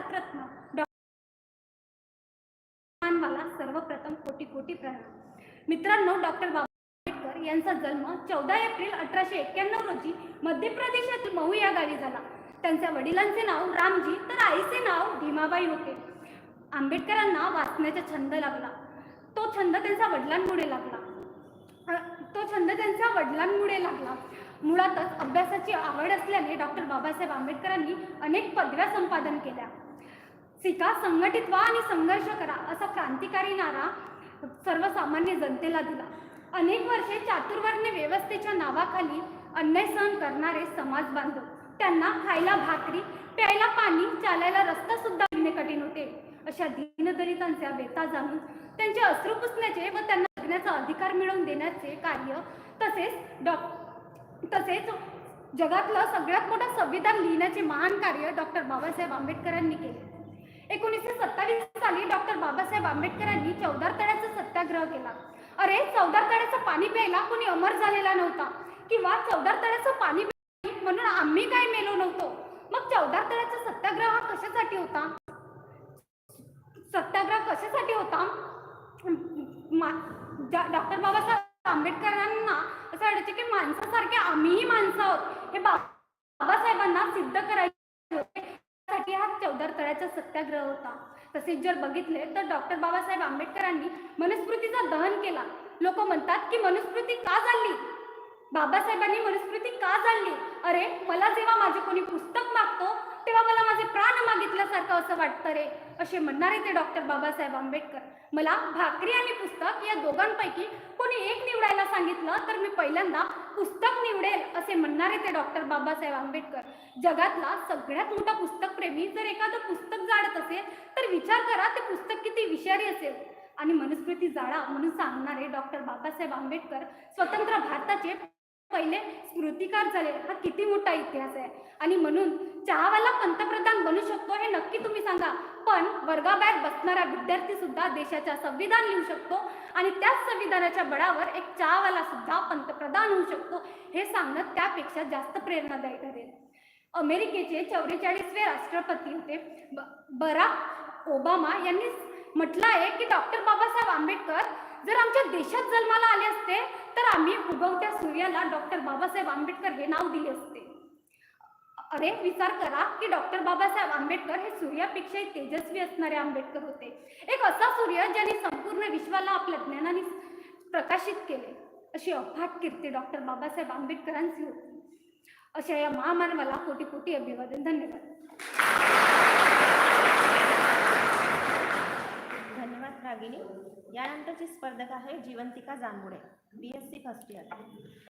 Bharat Ratna doctor सर्वप्रथम कोटी कोटी प्रणाम मित्रांनो डॉक्टर बाबा आंबेडकर यांचा जन्म चौदा एप्रिल अठराशे एक्क्याण्णव रोजी मध्य प्रदेशातील महू या गावी झाला. त्यांच्या वडिलांचे नाव रामजी तर आईचे नाव भीमाबाई होते. आंबेडकरांना वाचण्याचा छंद लागला. तो छंद त्यांच्या वडिलांमुळे लागला. तो छंद त्यांच्या वडिलांमुळे लागला. मुळातच अभ्यासाची आवड असल्याने डॉक्टर बाबासाहेब आंबेडकरांनी अनेक पदव्या संपादन केल्या. शिका संघटित व्हा आणि संघर्ष करा असा क्रांतिकारी नारा सर्वसामान्य जनतेला दिला. अनेक वर्षे चातुर्वर्ण्य व्यवस्थेच्या नावाखाली अन्याय सहन करणारे समाज बांधव त्यांना खायला भाकरी प्यायला पाणी चालायला रस्ता सुद्धा कठीण होते. अशा दीनदलितांच्या व्यथा जाणून त्यांचे अश्रू पुसण्याचे व त्यांना जगण्याचा अधिकार मिळवून देण्याचे कार्य तसेच डॉ तसेच जगातलं सगळ्यात मोठं संविधान लिहिण्याचे महान कार्य डॉक्टर बाबासाहेब आंबेडकरांनी केले. एकोणीसशे सत्तावीस साली डॉक्टर बाबासाहेब आंबेडकरांनी चौदार तळ्याचा सत्याग्रह केला. अरे चौदार तळ्याचं पाणी प्यायला कोणी अमर झालेला नव्हता. किंवा चौदार तळ्याचं पाणी म्हणून आम्ही काय मेलो नव्हतो? मग चौदार तळ्याचा सत्याग्रह हा कशासाठी होता? सत्याग्रह कशासाठी होता? डॉक्टर बाबासाहेब आंबेडकरांना असं वाटायचं की माणसासारखे आम्हीही माणसं आहोत. हे बा- बाबासाहेबांना सिद्ध करायचं त्यासाठी तळ्याचा सत्याग्रह होता. तसेच जर बघितले तर डॉक्टर बाबासाहेब आंबेडकरांनी मनुस्मृतीचा दहन केला. लोक म्हणतात की मनुस्मृती का झाली? बाबासाहेबांनी मनुस्मृती का जाणली अरे मला जेव्हा माझे कोणी पुस्तक मागतो तेव्हा मला माझे प्राण मागितल्यासारखं असं वाटतं रे असे म्हणणारे ते डॉक्टर बाबासाहेब आंबेडकर. मला भाकरी आणि पुस्तक या दोघांपैकी कोणी सांगितलं तर मी पहिल्यांदा पुस्तक निवडेल असे म्हणणारे ते डॉक्टर बाबासाहेब आंबेडकर. जगातला सगळ्यात मोठा पुस्तक प्रेमी जर एखादं पुस्तक जाळत असेल तर विचार करा ते पुस्तक किती विषारी असेल. आणि मनुस्मृती जाळा म्हणून सांगणारे डॉक्टर बाबासाहेब आंबेडकर स्वतंत्र भारताचे पहिले स्मृतिकार झाले. हा किती मोठा इतिहास आहे. आणि म्हणून चहावाला पंतप्रधान बनू शकतो हे नक्की तुम्ही समजा पण वर्गाबाहेर बसणारा विद्यार्थी सुद्धा देशाच्या संविधान लिहू शकतो आणि त्याच संविधानाच्या बळावर एक चहावाला सुद्धा पंतप्रधान होऊ शकतो हे सांगणं त्यापेक्षा जास्त प्रेरणादायी ठरेल. अमेरिकेचे चौवेचाळीसवे राष्ट्रपती होते. बराक ओबामा यांनी म्हटलं आहे की डॉक्टर बाबासाहेब आंबेडकर जर आमच्या देशात जन्माला आले असते तर आम्ही उगवत्या सूर्याला डॉक्टर बाबासाहेब आंबेडकर हे नाव दिले असते. अरे विचार करा की डॉक्टर बाबासाहेब आंबेडकर हे सूर्यापेक्षाही तेजस्वी असणारे आंबेडकर होते. एक असा सूर्य ज्याने संपूर्ण विश्वाला आपल्या ज्ञानाने प्रकाशित केले. अशी अफाट कीर्ती डॉक्टर बाबासाहेब आंबेडकरांची होती. अशा या महामानवाला कोटी कोटी अभिवादन. धन्यवाद. धन्यवाद रागिनी यानंतरची स्पर्धक आहे Jivantika Janmude B S C first year